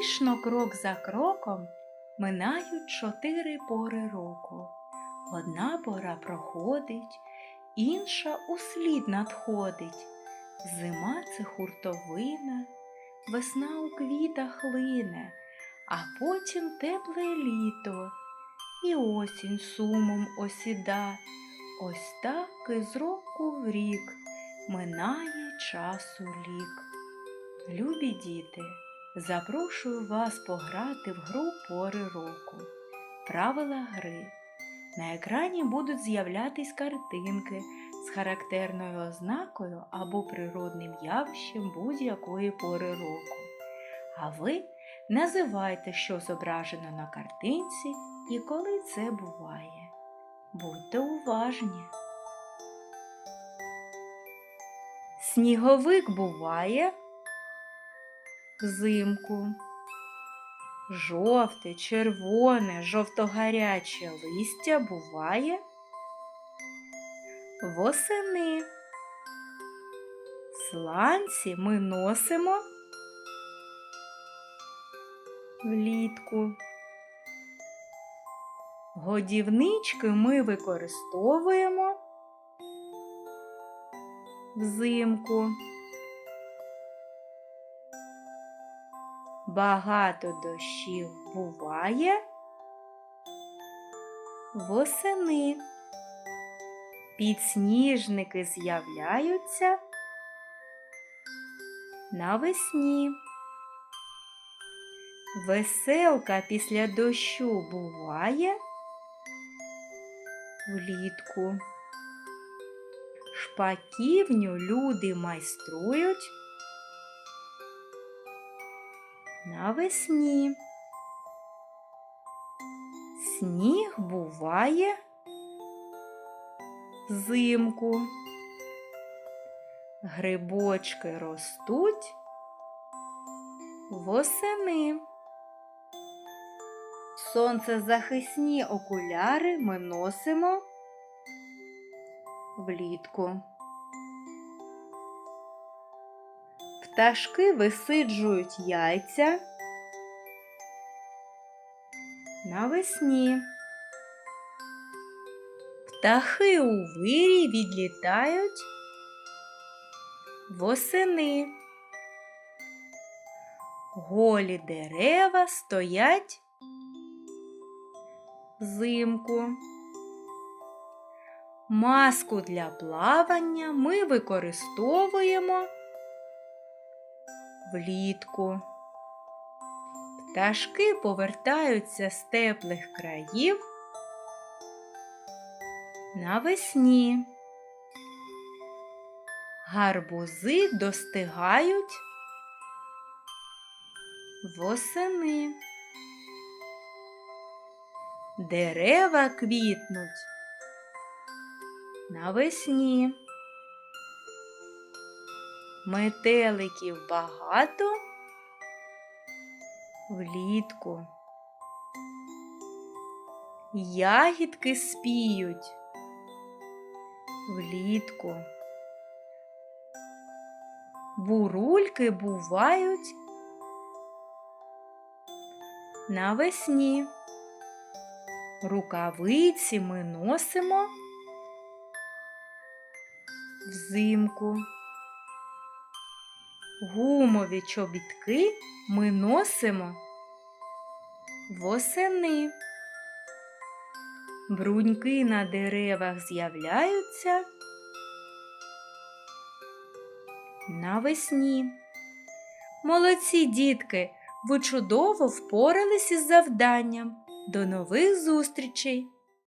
Поспішно крок за кроком минають чотири пори року. Одна пора проходить, інша услід надходить. Зима це хуртовина, весна у квітах лине, а потім тепле літо, і осінь сумом осіда. Ось так із року в рік минає часу лік. Любі діти, запрошую вас пограти в гру пори року. Правила гри. На екрані будуть з'являтись картинки з характерною ознакою або природним явищем будь-якої пори року. А ви називайте, що зображено на картинці і коли це буває. Будьте уважні. Сніговик буває взимку. Жовте, червоне, жовтогаряче листя буває восени. Сланці ми носимо влітку. Годівнички ми використовуємо взимку. Багато дощів буває восени. Підсніжники з'являються навесні. Веселка після дощу буває влітку. Шпаківню люди майструють навесні. Сніг буває взимку. Грибочки ростуть восени. Сонцезахисні окуляри ми носимо влітку. Пташки висиджують яйця навесні. Птахи у вирі відлітають восени. Голі дерева стоять взимку. Маску для плавання ми використовуємо влітку. Пташки повертаються з теплих країв навесні. Гарбузи достигають восени. Дерева квітнуть навесні. Метеликів багато влітку. Ягідки спіють влітку. Бурульки бувають навесні. Рукавиці ми носимо взимку. Гумові чобітки ми носимо восени. Бруньки на деревах з'являються навесні. Молодці дітки, ви чудово впорались із завданням. До нових зустрічей!